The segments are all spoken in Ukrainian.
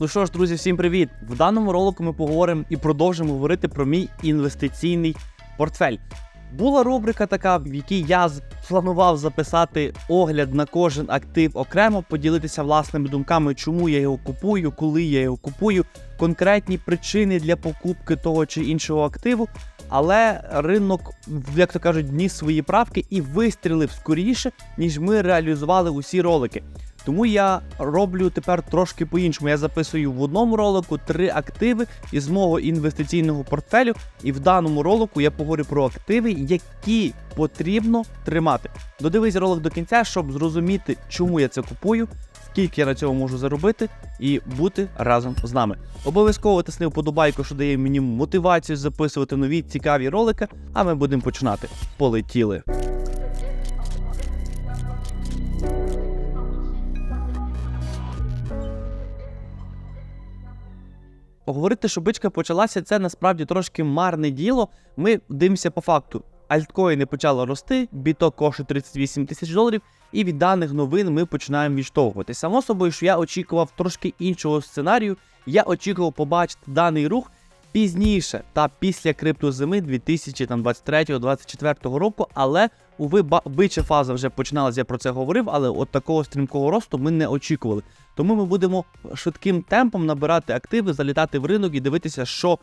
Ну що ж, друзі, всім привіт! В даному ролику ми поговоримо і продовжимо говорити про мій інвестиційний портфель. Була рубрика така, в якій я планував записати огляд на кожен актив окремо, поділитися власними думками, чому я його купую, коли я його купую, конкретні причини для покупки того чи іншого активу. Але ринок, як то кажуть, вніс свої правки і вистрілив скоріше, ніж ми реалізували усі ролики. Тому я роблю тепер трошки по-іншому. Я записую в одному ролику три активи із мого інвестиційного портфелю. І в даному ролику я поговорю про активи, які потрібно тримати. Додивись ролик до кінця, щоб зрозуміти, чому я це купую, скільки я на цьому можу заробити, і бути разом з нами. Обов'язково тисни вподобайку, що дає мені мотивацію записувати нові цікаві ролики. А ми будемо починати. Полетіли. Поговорити, що бичка почалася, це насправді трошки марне діло. Ми дивимося по факту. Альткоїни почали рости, біток коштує 38 тисяч доларів, і від даних новин ми починаємо відштовхувати. Само собою, що я очікував трошки іншого сценарію. Я очікував побачити даний рух пізніше та після криптозими 2023-2024 року, але уви бича фаза вже починалася, я про це говорив, але от такого стрімкого росту ми не очікували. Тому ми будемо швидким темпом набирати активи, залітати в ринок і дивитися, що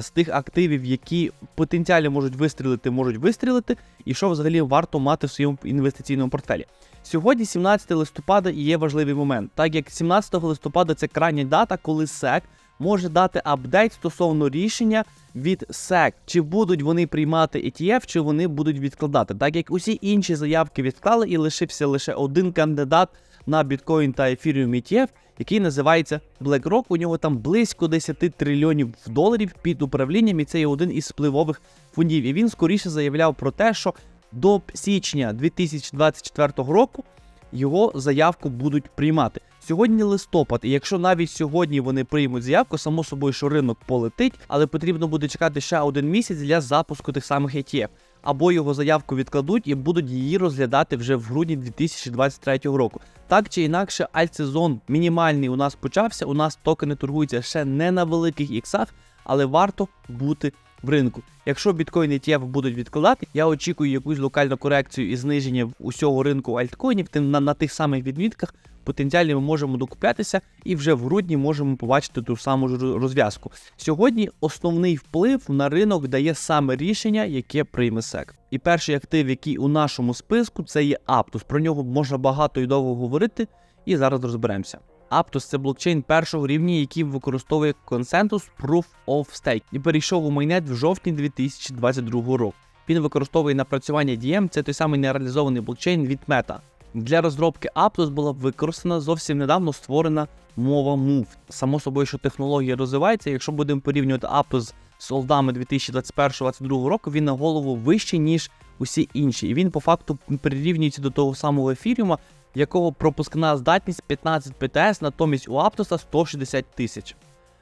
з тих активів, які потенціалі можуть вистрілити, можуть вистрілити, і що взагалі варто мати в своєму інвестиційному портфелі. Сьогодні, 17 листопада, і є важливий момент, так як 17 листопада це крайня дата, коли SEC може дати апдейт стосовно рішення від SEC, чи будуть вони приймати ETF, чи вони будуть відкладати, так як усі інші заявки відклали, і лишився лише один кандидат на біткоін та Ethereum ETF, який називається BlackRock. У нього там близько 10 трильйонів доларів під управлінням, і це є один із впливових фондів. І він скоріше заявляв про те, що до січня 2024 року його заявку будуть приймати. Сьогодні листопад, і якщо навіть сьогодні вони приймуть заявку, само собою, що ринок полетить, але потрібно буде чекати ще один місяць для запуску тих самих ETF. Або його заявку відкладуть і будуть її розглядати вже в грудні 2023 року. Так чи інакше, альтсезон мінімальний у нас почався. У нас токени торгуються ще не на великих іксах, але варто бути в ринку. Якщо біткоін ETF будуть відкладати, я очікую якусь локальну корекцію і зниження усього ринку альткоїнів на, на тих самих відмітках. Потенціально ми можемо докуплятися і вже в грудні можемо побачити ту саму ж розв'язку. Сьогодні основний вплив на ринок дає саме рішення, яке прийме SEC. І перший актив, який у нашому списку, це є Aptos. Про нього можна багато і довго говорити, і зараз розберемося. Aptos – це блокчейн першого рівня, який використовує консенсус Proof of Stake і перейшов у майнет в жовтні 2022 року. Він використовує напрацювання DM, це той самий нереалізований блокчейн від Meta. Для розробки Aptos була використана зовсім недавно створена мова Move. Само собою, що технологія розвивається. Якщо будемо порівнювати Aptos з олдами 2021-2022 року, він на голову вищий, ніж усі інші. І він по факту прирівнюється до того самого ефіріума, якого пропускна здатність 15 ПТС, натомість у Аптоса 160 тисяч.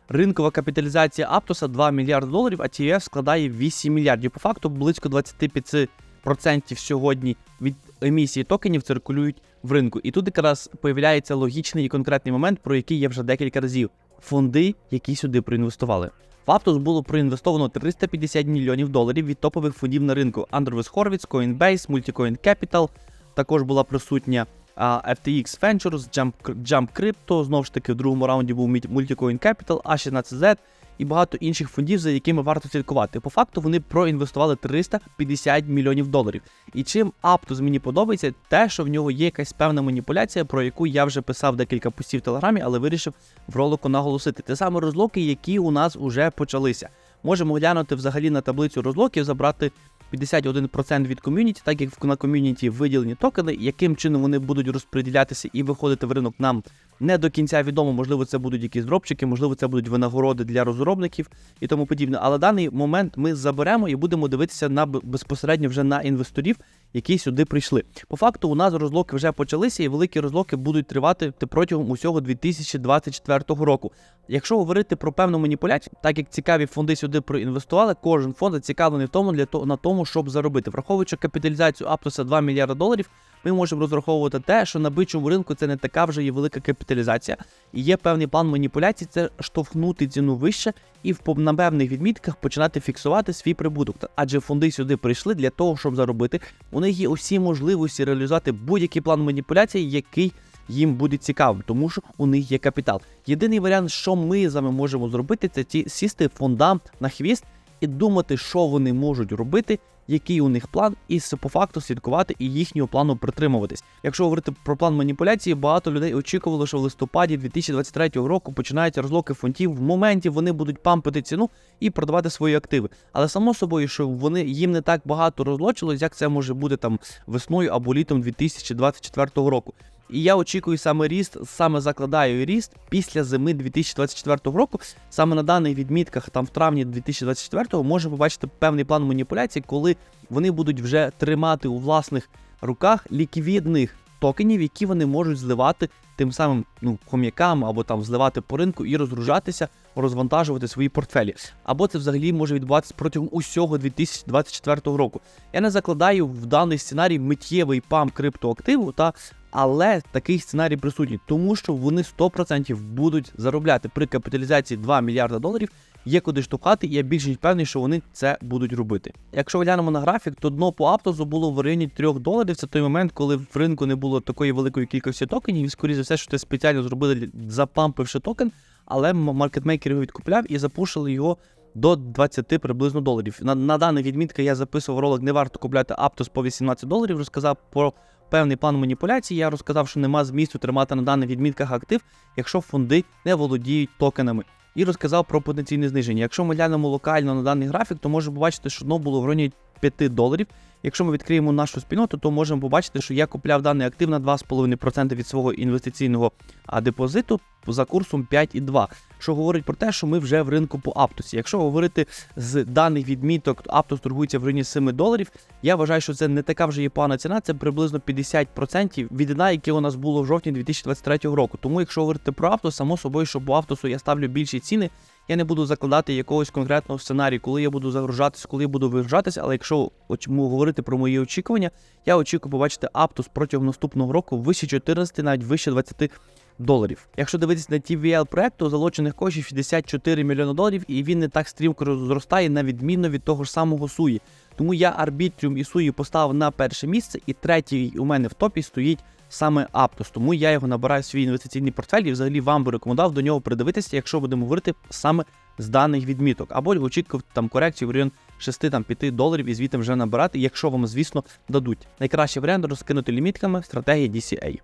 Ринкова капіталізація Аптоса 2 мільярди доларів, а TF складає 8 мільярдів. По факту близько 25% сьогодні від емісії токенів циркулюють в ринку. І тут якраз появляється логічний і конкретний момент, про який я вже декілька разів. Фонди, які сюди проінвестували. В Aptos було проінвестовано 350 мільйонів доларів від топових фондів на ринку Andrews Horowitz, Coinbase, Multicoin Capital. Також була присутня FTX Ventures, Jump, Jump Crypto, знову ж таки в другому раунді був Multicoin Capital, A16Z і багато інших фондів, за якими варто слідкувати. По факту вони проінвестували 350 мільйонів доларів. І чим Aptos мені подобається, те, що в нього є якась певна маніпуляція, про яку я вже писав декілька постів в телеграмі, але вирішив в ролику наголосити. Те саме розлоки, які у нас вже почалися. Можемо глянути взагалі на таблицю розлоків, забрати 51% від ком'юніті, так як на ком'юніті виділені токени, яким чином вони будуть розподілятися і виходити в ринок нам не до кінця відомо. Можливо, це будуть якісь дропчики, можливо, це будуть винагороди для розробників і тому подібне. Але даний момент ми заберемо і будемо дивитися на безпосередньо вже на інвесторів, які сюди прийшли. По факту, у нас розлоки вже почалися, і великі розлоки будуть тривати протягом усього 2024 року. Якщо говорити про певну маніпуляцію, так як цікаві фонди сюди проінвестували, кожен фонд зацікавлений в тому для того на тому, тому, щоб заробити. Враховуючи капіталізацію Аптоса 2 мільярда доларів, ми можемо розраховувати те, що на бичому ринку це не така вже і велика капіталізація, і є певний план маніпуляцій, це штовхнути ціну вище і в на певних відмітках починати фіксувати свій прибуток. Адже фонди сюди прийшли для того, щоб заробити. У них є усі можливості реалізувати будь-який план маніпуляцій, який їм буде цікавим, тому що у них є капітал. Єдиний варіант, що ми з вами можемо зробити, це ті сісти фондам на хвіст і думати, що вони можуть робити, який у них план, і по факту слідкувати і їхнього плану притримуватись. Якщо говорити про план маніпуляції, багато людей очікувало, що в листопаді 2023 року починаються розлоки фондів. В моменті вони будуть пампити ціну і продавати свої активи. Але само собою, що вони їм не так багато розлочилось, як це може бути там весною або літом 2024 року. І я очікую саме ріст, саме закладаю ріст після зими 2024 року. Саме на даних відмітках, там в травні 2024 можемо побачити певний план маніпуляцій, коли вони будуть вже тримати у власних руках ліквідних токенів, які вони можуть зливати тим самим ну, хом'якам або там зливати по ринку і розгружатися, розвантажувати свої портфелі. Або це взагалі може відбуватися протягом усього 2024 року. Я не закладаю в даний сценарій миттєвий пам криптоактиву та але такий сценарій присутній, тому що вони 100% будуть заробляти при капіталізації 2 мільярда доларів. Є куди штовхати, і я більш ніж певний, що вони це будуть робити. Якщо глянемо на графік, то дно по Аптозу було в районі 3 доларів. Це той момент, коли в ринку не було такої великої кількості токенів. І скоріше за все, що це спеціально зробили, запампивши токен, але маркетмейкер його відкупляв і запушили його до 20 приблизно доларів. На на даний відмітка я записував ролик, не варто купляти Аптос по 18 доларів. Розказав про певний план маніпуляції. Я розказав, що нема змісту тримати на даних відмітках актив, якщо фонди не володіють токенами. І розказав про потенційне зниження. Якщо ми глянемо локально на даний графік, то можемо побачити, що дно було в районі 5 доларів. Якщо ми відкриємо нашу спільноту, то можемо побачити, що я купляв даний актив на 2,5% від свого інвестиційного депозиту за курсом 5,2, що говорить про те, що ми вже в ринку по Аптосі. Якщо говорити з даних відміток, Аптос торгується в районі 7 доларів. Я вважаю, що це не така вже є погана ціна, це приблизно 50% від дна, яке у нас було в жовтні 2023 року. Тому, якщо говорити про Аптос, само собою, що по Аптосу я ставлю більші ціни. Я не буду закладати якогось конкретного сценарію, коли я буду загружатися, коли я буду вигружатися, але якщо говорити про мої очікування, я очікую побачити Аптус протягом наступного року вище 14, навіть вище 20 доларів. Якщо дивитися на TVL проекту, залучених коштів 64 мільйони доларів, і він не так стрімко зростає, на відміну від того ж самого Суї. Тому я Arbitrium і Суї поставив на перше місце, і третій у мене в топі стоїть саме Aptos. Тому я його набираю в свій інвестиційний портфель і взагалі вам би рекомендував до нього придивитися, якщо будемо говорити саме з даних відміток, або очікувати там корекцію в район 6-5 доларів і звідти вже набирати, якщо вам, звісно, дадуть. Найкращий варіант розкинути лімітками стратегія DCA.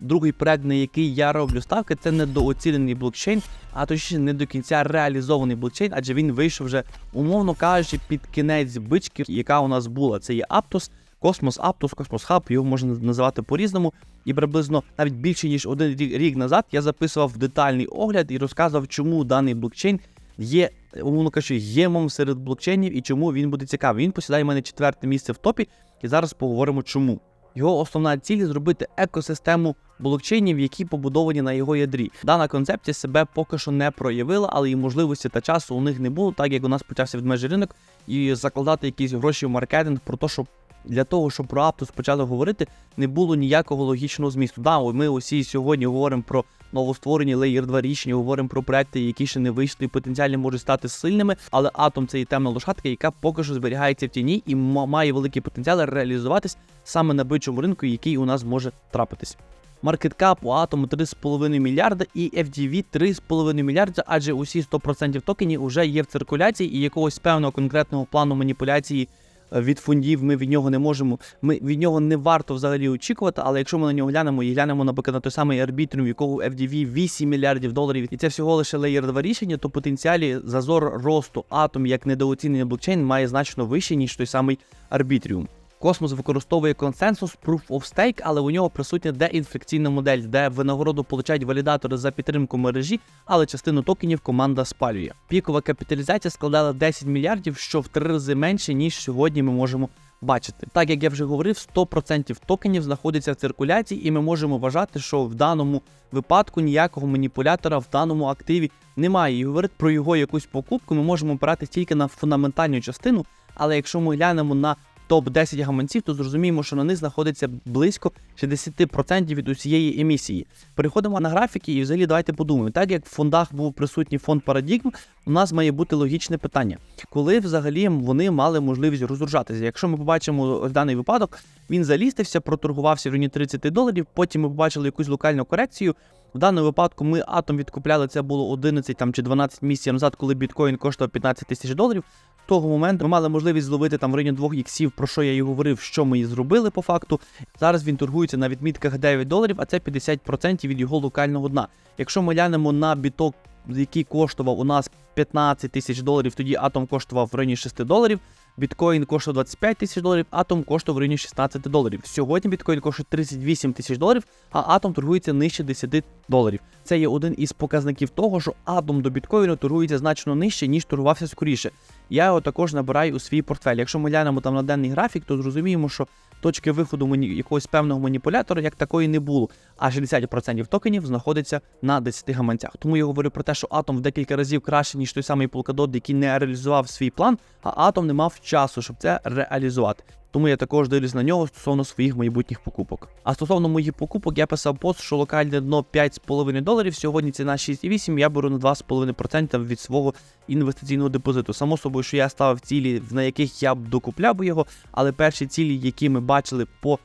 Другий проект, на який я роблю ставки, це недооцінений блокчейн, а точніше не до кінця реалізований блокчейн, адже він вийшов вже, умовно кажучи, під кінець бички, яка у нас була. Це є Aptos, Космос Aptos, Космос Хаб, його можна називати по-різному. І приблизно навіть більше ніж один рік назад я записував детальний огляд і розказував, чому даний блокчейн є, умовно кажучи, ємом серед блокчейнів і чому він буде цікавий. Він посідає в мене четверте місце в топі, і зараз поговоримо чому. Його основна ціль зробити екосистему блокчейнів, які побудовані на його ядрі. Дана концепція себе поки що не проявила, але і можливості та часу у них не було, так як у нас почався відмежий ринок, і закладати якісь гроші в маркетинг про те, щоб для того, щоб про Аптус почали говорити, не було ніякого логічного змісту. Да, ми усі сьогодні говоримо про новостворені Layer 2 рішення, говоримо про проекти, які ще не вийшли і потенціально можуть стати сильними. Але атом це і темна лошадка, яка поки що зберігається в тіні і має великий потенціал реалізуватись саме на бичому ринку, який у нас може трапитись. Маркеткап у атому 3,5 мільярда і FDV 3,5 мільярда, адже усі 100% токенів вже є в циркуляції і якогось певного конкретного плану маніпуляції від фондів ми від нього не можемо. Ми від нього не варто взагалі очікувати. Але якщо ми на нього глянемо і глянемо, наприклад, на той самий арбітрум, якого FDV 8 мільярдів доларів, і це всього лише леєр 2 рішення, то потенціалі зазор росту атом як недооцінений блокчейн має значно вище, ніж той самий арбітріум. Космос використовує консенсус Proof of Stake, але у нього присутня деінфекційна модель, де винагороду получають валідатори за підтримку мережі, але частину токенів команда спалює. Пікова капіталізація складала 10 мільярдів, що в три рази менше, ніж сьогодні ми можемо бачити. Так як я вже говорив, 100% токенів знаходиться в циркуляції, і ми можемо вважати, що в даному випадку ніякого маніпулятора в даному активі немає. І говорити про його якусь покупку ми можемо опирати тільки на фундаментальну частину. Але якщо ми глянемо на топ-10 гаманців, то зрозуміємо, що на них знаходиться близько 60% від усієї емісії. Переходимо на графіки і взагалі давайте подумаємо. Так як в фондах був присутній фонд Paradigm, у нас має бути логічне питання, коли взагалі вони мали можливість розгружатися. Якщо ми побачимо даний випадок, він залістився, проторгувався в районі 30 доларів. Потім ми побачили якусь локальну корекцію. В даному випадку ми атом відкупляли. Це було 11 там чи 12 місяців назад, коли біткоін коштував 15 тисяч доларів. Того моменту ми мали можливість зловити там в районі 2 іксів, про що я і говорив, що ми і зробили по факту. Зараз він торгується на відмітках 9 доларів, а це 50% від його локального дна. Якщо ми глянемо на біток, який коштував у нас 15 тисяч доларів, тоді атом коштував в районі 6 доларів. Біткоін коштував 25 тисяч доларів, атом коштував в районі 16 доларів. Сьогодні біткоін коштує 38 тисяч доларів, а атом торгується нижче 10 доларів. Це є один із показників того, що атом до біткоїну торгується значно нижче, ніж торгувався скоріше. Я його також набираю у свій портфель. Якщо ми глянемо там на денний графік, то зрозуміємо, що точки виходу мені якогось певного маніпулятора як такої не було. А 60% токенів знаходиться на 10 гаманцях. Тому я говорю про те, що атом в декілька разів краще, ніж той самий Polkadot, який не реалізував свій план, а атом не мав часу, щоб це реалізувати. Тому я також дивлюсь на нього стосовно своїх майбутніх покупок. А стосовно моїх покупок, я писав пост, що локальне дно 5,5 доларів. Сьогодні ціна 6,8, я беру на 2,5% від свого інвестиційного депозиту. Само собою, що я ставив цілі, на яких я б докупляв його, але перші цілі, які ми бачили по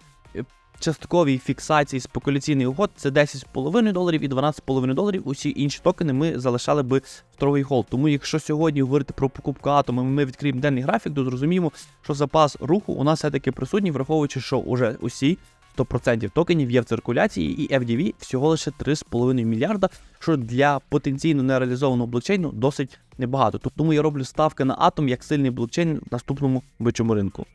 частковій фіксації спекуляційних угод, це 10,5 доларів і 12,5 доларів. Усі інші токени ми залишали би в торговий холд. Тому, якщо сьогодні говорити про покупку атому, ми відкриємо денний графік, то зрозуміємо, що запас руху у нас все-таки присутній, враховуючи, що уже усі 100% токенів є в циркуляції, і FDV всього лише 3,5 мільярда, що для потенційно нереалізованого блокчейну досить небагато. Тому я роблю ставки на атом як сильний блокчейн в наступному бичому ринку.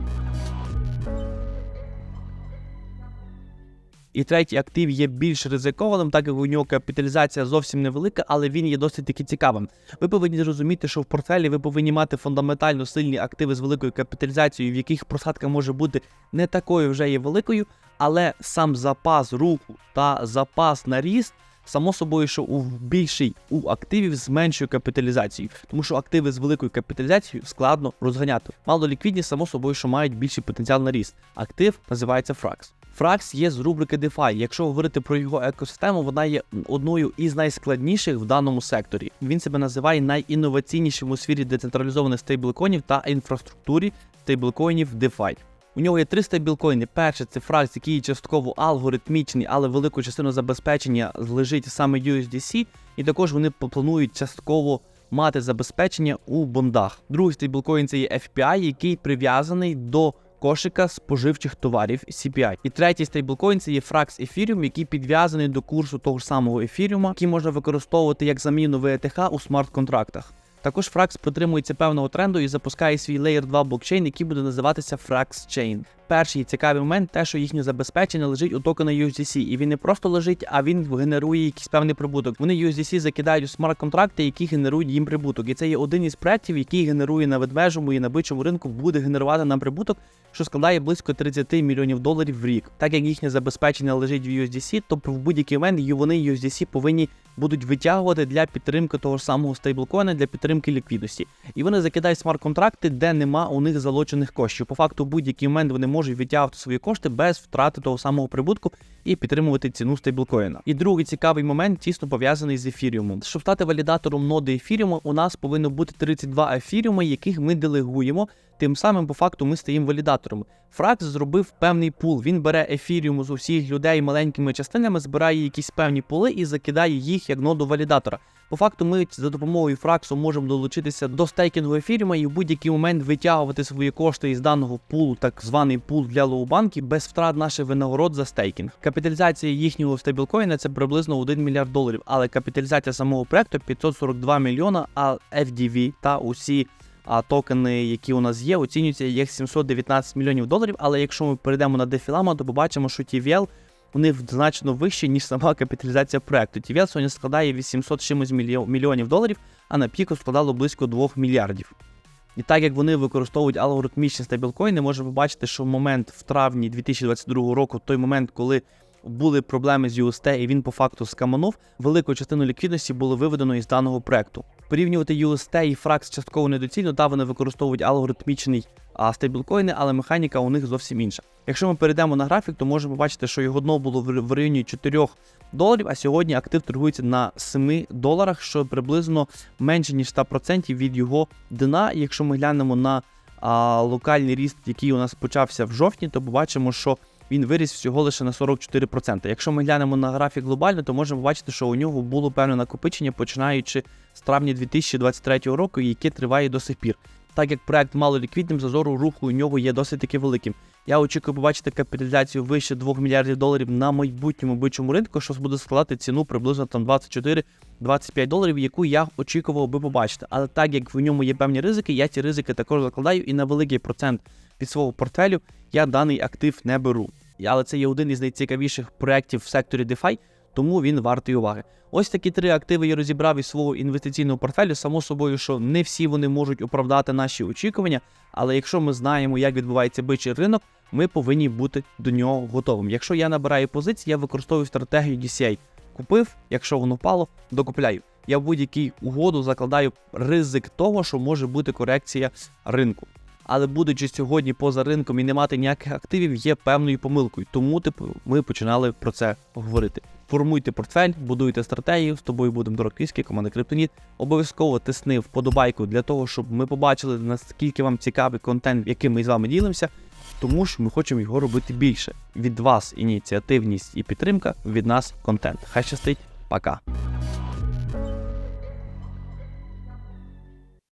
І третій актив є більш ризикованим, так як у нього капіталізація зовсім невелика, але він є досить таки цікавим. Ви повинні розуміти, що в портфелі ви повинні мати фундаментально сильні активи з великою капіталізацією, в яких просадка може бути не такою вже є великою, але сам запас руху та запас на ріст. Само собою, що у більший у активів з меншою капіталізацією, тому що активи з великою капіталізацією складно розганяти. Мало ліквідні, само собою, що мають більший потенціал на ріст. Актив називається Frax. Frax є з рубрики DeFi. Якщо говорити про його екосистему, вона є одною із найскладніших в даному секторі. Він себе називає найінноваційнішим у сфері децентралізованих стейблкоїнів та інфраструктурі стейблкоїнів DeFi. У нього є три стейблкоїни. Перший це Frax, який частково алгоритмічний, але велику частину забезпечення лежить саме USDC, і також вони планують частково мати забезпечення у бондах. Другий стейблкоін це є FPI, який прив'язаний до кошика споживчих товарів CPI. І третій стейблкоін це є Frax Ethereum, який підв'язаний до курсу того ж самого ефіріума, який можна використовувати як заміну VETH у смарт-контрактах. Також Frax притримується певного тренду і запускає свій Layer 2 блокчейн, який буде називатися Frax Chain. Перший цікавий момент те, що їхнє забезпечення лежить у токена USDC, і він не просто лежить, а він генерує якийсь певний прибуток. Вони USDC закидають у смарт-контракти, які генерують їм прибуток. І це є один із проєктів, який генерує на ведмежому і на бичому ринку, буде генерувати нам прибуток, що складає близько 30 мільйонів доларів в рік. Так як їхнє забезпечення лежить в USDC, то в будь-який момент вони USDC повинні будуть витягувати для підтримки того ж самого стейблкоїна, для підтримки ліквідності. І вони закидають смарт-контракти, де нема у них залочених коштів. По факту, будь-який момент вони можуть витягувати свої кошти без втрати того самого прибутку і підтримувати ціну стейблкоїна. І другий цікавий момент тісно пов'язаний з ефіріумом. Щоб стати валідатором ноди ефіріуму, у нас повинно бути 32 ефіріуми, яких ми делегуємо. Тим самим, по факту, ми стаємо валідатором. Фракс зробив певний пул. Він бере ефіріум з усіх людей маленькими частинами, збирає якісь певні пули і закидає їх як ноду валідатора. По факту, ми за допомогою Фраксу можемо долучитися до стейкінгу ефіріума і в будь-який момент витягувати свої кошти із даного пулу, так званий пул для лоу-банки, без втрат наших винагород за стейкінг. Капіталізація їхнього стейблкоїна це приблизно 1 мільярд доларів, але капіталізація самого проекту 542 мільйона, а FDV та усі а токени, які у нас є, оцінюються як 719 мільйонів доларів. Але якщо ми перейдемо на дефілама, то побачимо, що TVL у них значно вище, ніж сама капіталізація проекту. TVL сьогодні складає 800 чимось мільйонів доларів, а на піку складало близько 2 мільярдів. І так як вони використовують алгоритмічні стейблкоїни, можемо побачити, що в момент в травні 2022 року, той момент, коли були проблеми з UST, і він по факту скаманув, велику частину ліквідності було виведено із даного проекту. Порівнювати UST і Frax частково недоцільно, та вони використовують алгоритмічний а, стейблкоїни, але механіка у них зовсім інша. Якщо ми перейдемо на графік, то можемо побачити, що його дно було в районі 4 доларів, а сьогодні актив торгується на 7 доларах, що приблизно менше ніж 100% від його дна. Якщо ми глянемо на а, локальний ріст, який у нас почався в жовтні, то побачимо, що він виріс всього лише на 44%. Якщо ми глянемо на графік глобально, то можемо побачити, що у нього було певне накопичення, починаючи з травня 2023 року, яке триває до сих пір. Так як проект мало ліквідним, зазору руху у нього є досить таки великим. Я очікую побачити капіталізацію вище 2 мільярдів доларів на майбутньому бичому ринку, що буде складати ціну приблизно там 24-25 доларів, яку я очікував би побачити. Але так як в ньому є певні ризики, я ці ризики також закладаю і на великий процент від свого портфелю я даний актив не беру. Але це є один із найцікавіших проєктів в секторі DeFi, тому він вартий уваги. Ось такі три активи я розібрав із свого інвестиційного портфелю. Само собою, що не всі вони можуть оправдати наші очікування, але якщо ми знаємо, як відбувається бичий ринок, ми повинні бути до нього готовим. Якщо я набираю позиції, я використовую стратегію DCA. Купив, якщо воно впало, докупляю. Я в будь-якій угоду закладаю ризик того, що може бути корекція ринку. Але будучи сьогодні поза ринком і не мати ніяких активів, є певною помилкою. Тому типу, ми починали про це говорити. Формуйте портфель, будуйте стратегію. З тобою будемо дорогківський, команда Криптоніт. Обов'язково тисни вподобайку для того, щоб ми побачили наскільки вам цікавий контент, яким ми з вами ділимося. Тому що ми хочемо його робити більше. Від вас ініціативність і підтримка, від нас контент. Хай щастить, пока.